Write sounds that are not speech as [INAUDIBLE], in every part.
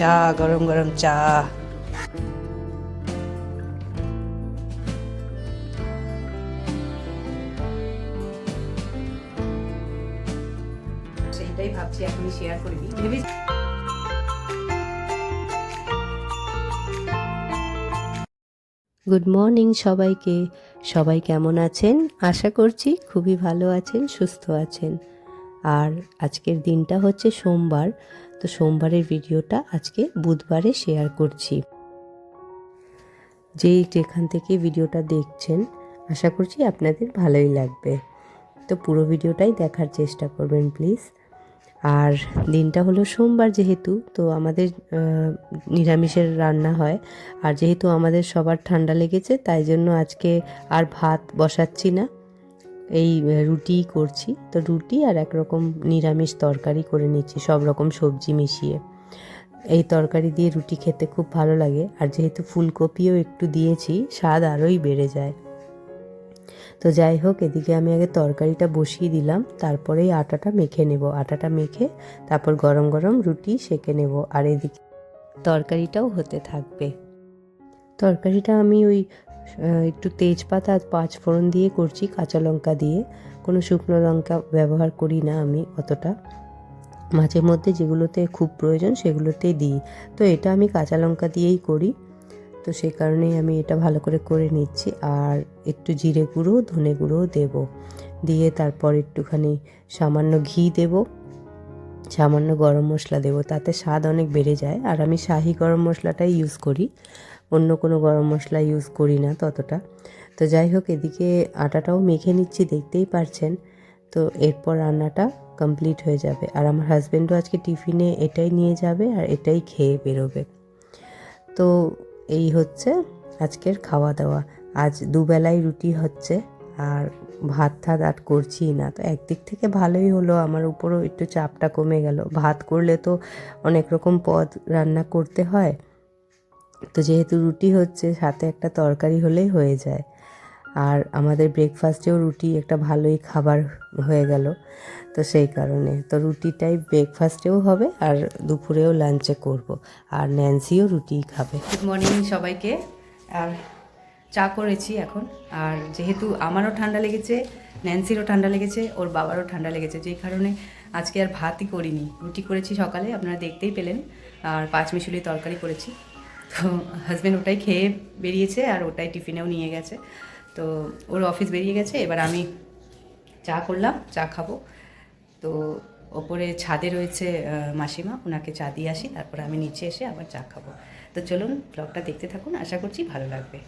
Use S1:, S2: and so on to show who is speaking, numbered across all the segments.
S1: চা গরম গরম চা। সেইটাই ভাবছি এখনই শেয়ার করে দিই।
S2: গুড মর্নিং সবাইকে। সবাই কেমন আছেন? আশা করছি খুবই ভালো আছেন সুস্থ আছেন। আর আজকের দিনটা হচ্ছে সোমবার। তো সোমবারের ভিডিওটা আজকে বুধবারে শেয়ার করছি। যেই যেখান থেকে ভিডিওটা দেখছেন, আশা করছি আপনাদের ভালোই লাগবে। তো পুরো ভিডিওটাই দেখার চেষ্টা করবেন প্লিজ আর দিনটা হলো সোমবার যেহেতু, তো আমাদের নিরামিষের রান্না হয়। আর যেহেতু আমাদের সবার ঠান্ডা লেগেছে, তাই জন্য আজকে আর ভাত বসাচ্ছি না। এই রুটিই করছি। তো রুটি আর একরকম নিরামিষ তরকারি করে নিচ্ছি, সব রকম সবজি মিশিয়ে। এই তরকারি দিয়ে রুটি খেতে খুব ভালো লাগে। আর যেহেতু ফুলকপিও একটু দিয়েছি, স্বাদ আরোই বেড়ে যায়। তো যাই হোক, এদিকে আমি আগে তরকারিটা বসিয়ে দিলাম তারপরেই আটাটা মেখে নেব। আটাটা মেখে তারপর গরম গরম রুটি সেঁকে নেব। আর এদিকে তরকারিটাও হতে থাকবে। তরকারিটা আমি ওই একটু তেজপাতা আর পাঁচ ফোড়ন দিয়ে করছি, কাঁচা লঙ্কা দিয়ে। কোনো শুকনো লঙ্কা ব্যবহার করি না আমি অতটা। মাঝে মধ্যে যেগুলোতে খুব প্রয়োজন সেগুলোতেই দিই। তো এটা আমি কাঁচা লঙ্কা দিয়েই করি। তো সেই কারণেই আমি এটা ভালো করে করে নিচ্ছি। আর একটু জিরে গুঁড়ো, ধনে গুঁড়োও দেব। দিয়ে তারপর একটুখানি সামান্য ঘি দেব। সামান্য গরম মশলা দেব। তাতে স্বাদ অনেক বেড়ে যায়। আর আমি শাহি গরম মশলাটাই ইউজ করি। অন্য কোনো গরম মশলা ইউজ করি না ততটা। তো যাই হোক, এদিকে আটাটাও মেখে নিচ্ছি, দেখতেই পারছেন। তো এরপর রান্নাটা কমপ্লিট হয়ে যাবে। আর আমার হাজব্যান্ডও আজকে টিফিনে এটাই নিয়ে যাবে আর এটাই খেয়ে বেরোবে। তো এই হচ্ছে আজকের খাওয়া দাওয়া আজ দুবেলাই রুটি হচ্ছে আর ভাত ঠাত আর করছি না। তো একদিক থেকে ভালোই হলো, আমার উপরও একটু চাপটা কমে গেল। ভাত করলে তো অনেক রকম পদ রান্না করতে হয়। তো যেহেতু রুটি হচ্ছে, সাথে একটা তরকারি হলেই হয়ে যায়। আর আমাদের ব্রেকফাস্টেও রুটি একটা ভালোই খাবার হয়ে গেল, তো সেই কারণে। তো রুটিটাই ব্রেকফাস্টেও হবে আর দুপুরেও লাঞ্চে করব। আর ন্যান্সিও রুটিই খাবে।
S1: গুড মর্নিং সবাইকে। আর চা করেছি এখন। আর যেহেতু আমারও ঠান্ডা লেগেছে, ন্যান্সিরও ঠান্ডা লেগেছে, ওর বাবারও ঠান্ডা লেগেছে, যেই কারণে আজকে আর ভাতই করিনি। রুটি করেছি সকালে, আপনারা দেখতেই পেলেন। আর পাঁচ মিশুলি তরকারি করেছি। তো হাজব্যান্ড ওটাই খেয়ে বেরিয়েছে আর ওটাই টিফিনেও নিয়ে গেছে। তো ওর অফিস বেরিয়ে গেছে, এবার আমি চা করলাম, চা খাব। তো ওপরে ছাদে রয়েছে মাসিমা ওনাকে চা দিয়ে আসি, তারপরে আমি নিচে এসে আবার চা খাব। তো চলুন ব্লগটা দেখতে থাকুন, আশা করছি ভালো লাগবে।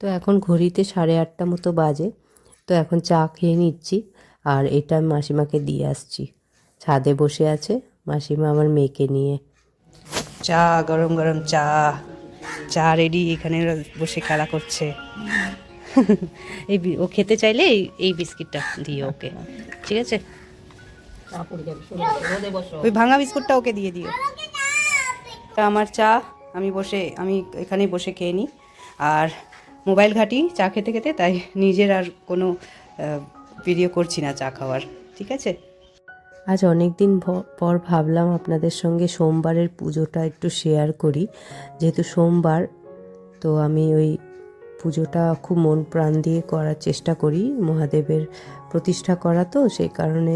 S2: তো এখন ঘড়িতে সাড়ে আটটা মতো বাজে, তো এখন চা খেয়ে নিচ্ছি, আর এটা মাসিমাকে দিয়ে আসছি। ছাদে বসে আছে, মাসিমা আমার মেয়েকে নিয়ে।
S1: চা, গরম গরম চা চা রেডি এখানে বসে খেলা করছে। এই ও খেতে চাইলে এই বিস্কিটটা দিও ওকে। ঠিক আছে? ওই ভাঙা বিস্কুটটা ওকে দিয়ে দিও। তা আমার চা, আমি বসে, আমি এখানেই বসে খেয়ে নিই আর মোবাইল ঘাটি, চা খেতে খেতে, তাই নিজের আর কোনো ভিডিও করছি না চা খাওয়ার। ঠিক আছে?
S2: আজ অনেক দিন পর ভাবলাম আপনাদের সঙ্গে সোমবারের পুজোটা একটু শেয়ার করি। যেহেতু সোমবার, তো আমি ওই পুজোটা খুব মন প্রাণ দিয়ে করার চেষ্টা করি। মহাদেবের প্রতিষ্ঠা করা তো, সেই কারণে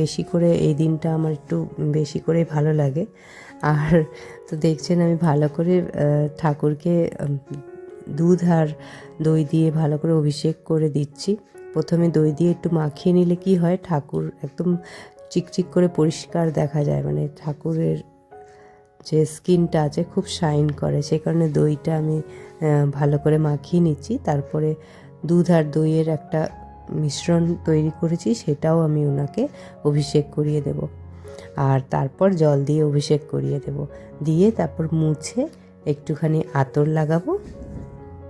S2: বেশি করে এই দিনটা আমার একটু বেশি করে ভালো লাগে। আর তো দেখছেন আমি ভালো করে ঠাকুরকে দুধ আর দই দিয়ে ভালো করে অভিষেক করে দিচ্ছি। প্রথমে দই দিয়ে একটু মাখিয়ে নিলে কি হয়, ঠাকুর একদম চিকচিক করে পরিষ্কার দেখা যায়। মানে ঠাকুরের যে স্কিনটা আছে খুব শাইন করে। সেই কারণে দইটা আমি ভালো করে মাখিয়ে নিচ্ছি। তারপরে দুধ আর দইয়ের একটা মিশ্রণ তৈরি করেছি, সেটাও আমি ওনাকে অভিষেক করিয়ে দেব। আর তারপর জল দিয়ে অভিষেক করিয়ে দেব। দিয়ে তারপর মুছে একটুখানি আতর লাগাবো।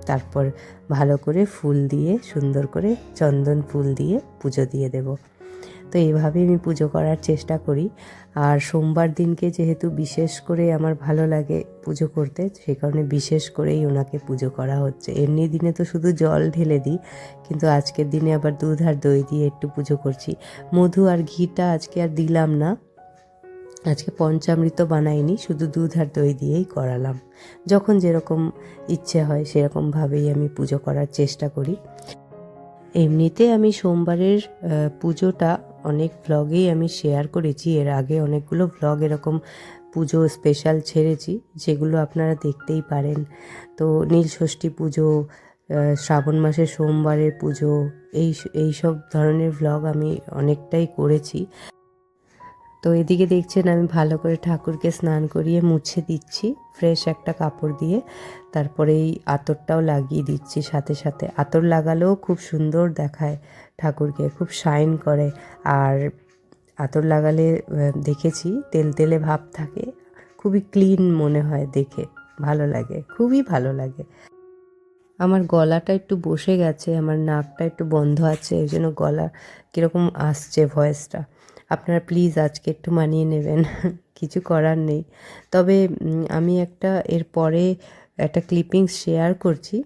S2: তারপর ভালো করে ফুল দিয়ে, সুন্দর করে চন্দন ফুল দিয়ে পুজো দিয়ে দেব। তো এইভাবে আমি পুজো করার চেষ্টা করি। আর সোমবার দিনকে যেহেতু বিশেষ করে আমার ভালো লাগে পুজো করতে সেই কারণে বিশেষ করেই ওনাকে পুজো করা হচ্ছে। এমনি দিনে তো শুধু জল ঢেলে দিই, কিন্তু আজকের দিনে আবার দুধ আর দই দিয়ে একটু পুজো করছি। মধু আর ঘিটা আজকে আর দিলাম না। আজকে পঞ্চামৃত বানাইনি, শুধু দুধ আর দই দিয়েই করালাম। যখন যেরকম ইচ্ছে হয় সেরকমভাবেই আমি পুজো করার চেষ্টা করি। এমনিতে আমি সোমবারের পুজোটা অনেক ভ্লগেই আমি শেয়ার করেছি। এর আগে অনেকগুলো ভ্লগ এরকম পুজো স্পেশাল ছেড়েছি, যেগুলো আপনারা দেখতেই পারেন। তো নীল ষষ্ঠী পুজো শ্রাবণ মাসের সোমবারের পুজো, এই এই সব ধরনের ভ্লগ আমি অনেকটাই করেছি। তো এদিকে দেখছেন আমি ভালো করে ঠাকুরকে স্নান করিয়ে মুছে দিচ্ছি ফ্রেশ একটা কাপড় দিয়ে। তারপরে এই আতরটাও লাগিয়ে দিচ্ছি সাথে সাথে। আতর লাগালেও খুব সুন্দর দেখায়। ঠাকুরকে খুব শাইন করে আর আতর লাগালে দেখেছি তেল তেলে ভাব থাকে। খুবই ক্লিন মনে হয় দেখে, ভালো লাগে, খুবই ভালো লাগে। আমার গলাটা একটু বসে গেছে, আমার নাকটা একটু বন্ধ আছে এই জন্য গলা কীরকম আসছে ভয়েসটা। আপনারা প্লিজ আজকে একটু মানিয়ে নেবেন, [LAUGHS] কিছু করার নেই। তবে আমি একটা এর পরে একটা ক্লিপিংস শেয়ার করছি।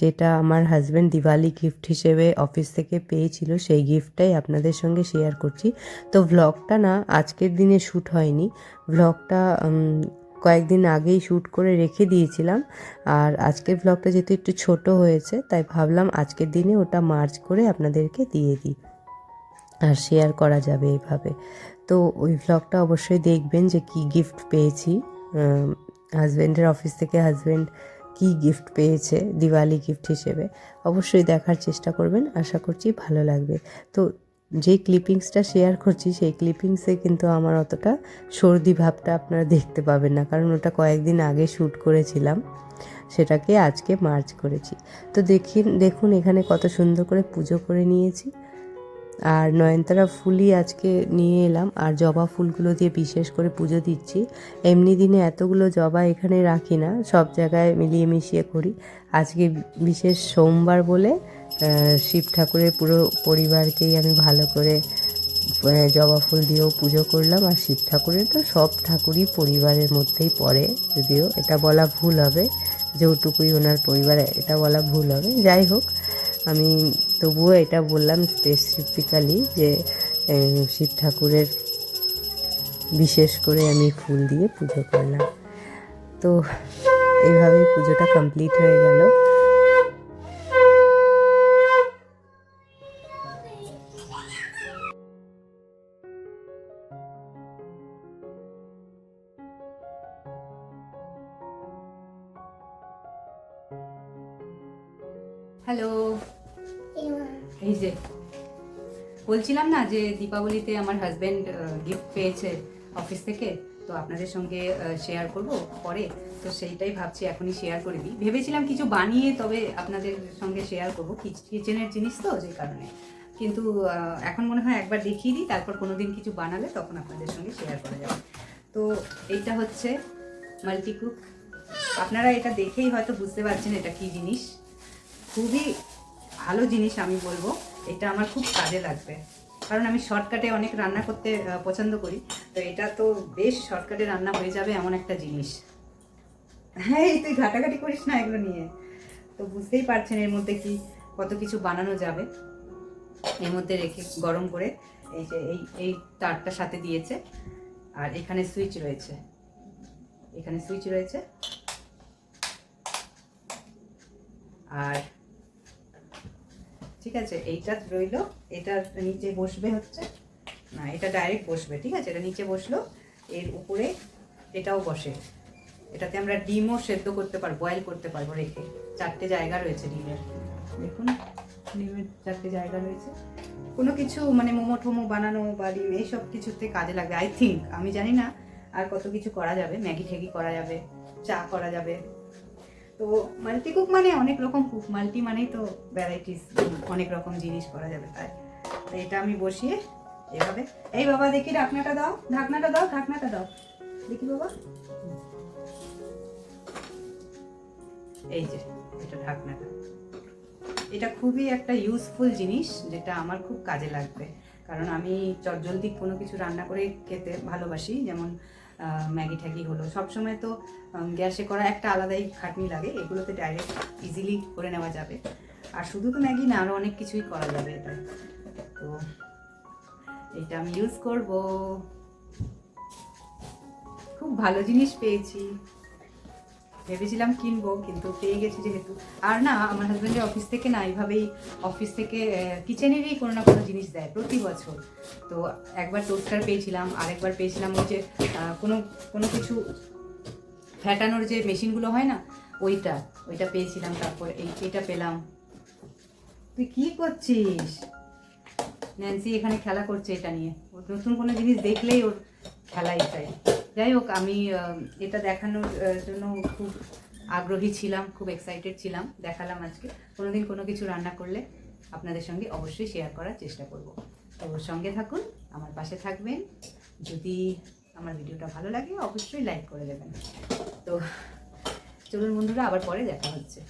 S2: যেটা আমার হাজব্যান্ড দিওয়ালি গিফট হিসেবে অফিস থেকে পেয়েছিল, সেই গিফটটাই আপনাদের সঙ্গে শেয়ার করছি। তো ভ্লগটা না, আজকের দিনে শ্যুট হয়নি। ভ্লগটা কয়েকদিন আগেই শ্যুট করে রেখে দিয়েছিলাম। আর আজকের ভ্লগটা যেহেতু একটু ছোট হয়েছে, তাই ভাবলাম আজকের দিনে ওটা মার্চ করে আপনাদেরকে দিয়ে দিই। আর শেয়ার করা যাবে এইভাবে তো ওই ভ্লগটা অবশ্যই দেখবেন যে কি গিফট পেয়েছি। হাজব্যান্ডের অফিস থেকে হাজব্যান্ড কি গিফট পেয়েছে দিওয়ালি গিফট হিসেবে, অবশ্যই দেখার চেষ্টা করবেন। আশা করছি ভালো লাগবে। তো যেই ক্লিপিংসটা শেয়ার করছি, সেই ক্লিপিংসে কিন্তু আমার অতটা সর্দি ভাবটা আপনারা দেখতে পাবেন না, কারণ ওটা কয়েকদিন আগে শ্যুট করেছিলাম। সেটাকে আজকে মার্চ করেছি। তো দেখি, দেখুন এখানে কত সুন্দর করে পুজো করে নিয়েছি। আর নয়নতারা ফুলই আজকে নিয়ে এলাম। আর জবা ফুলগুলো দিয়ে বিশেষ করে পুজো দিচ্ছি। এমনি দিনে এতগুলো জবা এখানে রাখি না, সব জায়গায় মিলিয়ে মিশিয়ে করি। আজকে বিশেষ সোমবার বলে শিব ঠাকুরের পুরো পরিবারকেই আমি ভালো করে জবা ফুল দিয়েও পুজো করলাম। আর শিব ঠাকুরের তো সব ঠাকুরই পরিবারের মধ্যেই পড়ে, যদিও এটা বলা ভুল হবে। যেটুকুই ওনার পরিবারে, এটা বলা ভুল হবে। যাই হোক আমি তবুও এটা বললাম স্পেসিফিক্যালি যে শিব ঠাকুরের বিশেষ করে আমি ফুল দিয়ে পুজো করলাম। তো এইভাবেই পুজোটা কমপ্লিট হয়ে গেল।
S1: হ্যালো এই যে, বলছিলাম না যে দীপাবলিতে আমার হাজব্যান্ড গিফট পেয়েছে অফিস থেকে, তো আপনাদের সঙ্গে শেয়ার করব পরে, তো সেইটাই ভাবছি এখনই শেয়ার করে দিই। ভেবেছিলাম কিছু বানিয়ে তবে আপনাদের সঙ্গে শেয়ার করব কিচেনের জিনিস তো যে কারণে। কিন্তু এখন মনে হয় একবার দেখিয়ে দিই, তারপর কোনো দিন কিছু বানালে তখন আপনাদের সঙ্গে শেয়ার করা যাবে। তো এইটা হচ্ছে মাল্টিকুক আপনারা এটা দেখেই হয়তো বুঝতে পারছেন এটা কি জিনিস। খুবই ভালো জিনিস আমি বলব, এটা আমার খুব কাজে লাগবে। কারণ আমি শর্টকাটে অনেক রান্না করতে পছন্দ করি, তো এটা তো বেশ শর্টকাটে রান্না হয়ে যাবে এমন একটা জিনিস। হ্যাঁ এই তুই ঘাটাঘাটি করিস না এগুলো নিয়ে। তো বুঝতেই পারছেন এর মধ্যে কি, কত কিছু বানানো যাবে। এর মধ্যে রেখে গরম করে এই যে, এই এই তারটা সাথে দিয়েছে। আর এখানে সুইচ রয়েছে। এখানে সুইচ রয়েছে। আর ঠিক আছে? এইটা রইল। এটা নিচে বসবে হচ্ছে। না, এটা ডাইরেক্ট বসবে, ঠিক আছে? এটা নিচে বসল। এর উপরে এটাও বসে। এটাতে আমরা ডিমও সেদ্ধ করতে পারব বয়েল করতে পারব রেখে। চারটে জায়গা রয়েছে ডিমের। দেখুন, ডিমের চারটে জায়গা রয়েছে। কোনো কিছু মানে মোমো টোমো বানানো বা ডিম, এইসব কিছুতে কাজে লাগবে আই থিঙ্ক আমি জানি না আর কত কিছু করা যাবে। ম্যাগি ঠ্যাগি করা যাবে, চা করা যাবে। তো মাল্টি কুক মানে অনেক রকম কুক মাল্টি মানেই তো ভ্যারাইটিস অনেক রকম জিনিস করা যাবে তাই। তো এটা আমি বসিয়ে এভাবে। এই বাবা, দেখি ঢাকনাটা দাও ঢাকনাটা দাও ঢাকনাটা দাও। দেখি বাবা। এই যে, এটা ঢাকনাটা। এটা খুবই একটা ইউজফুল জিনিস যেটা আমার খুব কাজে লাগবে। কারণ আমি চটজলদি কোনো কিছু রান্না করে খেতে ভালোবাসি, যেমন ম্যাগি ঠ্যাগি হলো। সবসময় তো গ্যাসে করা একটা আলাদাই খাটনি লাগে, এগুলোতে ডাইরেক্ট ইজিলি করে নেওয়া যাবে। আর শুধু তো ম্যাগি না আরও অনেক কিছুই করা যাবে এটা তো এটা আমি ইউজ করব। খুব ভালো জিনিস পেয়েছি। ভেবেছিলাম কিনবো, কিন্তু পেয়ে গেছি যেহেতু। আর না, আমার হাজব্যান্ডের অফিস থেকে না, এইভাবেই অফিস থেকে কিচেনেরই কোনো না কোনো জিনিস দেয় প্রতি বছর। তো একবার টোস্টার পেয়েছিলাম, আরেকবার পেয়েছিলাম ওই যে কোনো কোনো কিছু ফ্যাটানোর যে মেশিনগুলো হয় না, ওইটা ওইটা পেয়েছিলাম, তারপর এই, এটা পেলাম। তুই কি করছিস? ন্যান্সি এখানে খেলা করছে এটা নিয়ে। নতুন কোনো জিনিস দেখলেই ওর খেলাই চাই। যাই হোক, আমি এটা দেখানোর জন্য খুব আগ্রহী ছিলাম, খুব এক্সাইটেড ছিলাম, দেখালাম আজকে। কোনোদিন কোনো কিছু রান্না করলে আপনাদের সঙ্গে অবশ্যই শেয়ার করার চেষ্টা করব। তো সঙ্গে থাকুন, আমার পাশে থাকবেন। যদি আমার ভিডিওটা ভালো লাগে, অবশ্যই লাইক করে দেবেন। তো চলুন বন্ধুরা, আবার পরে দেখা হচ্ছে।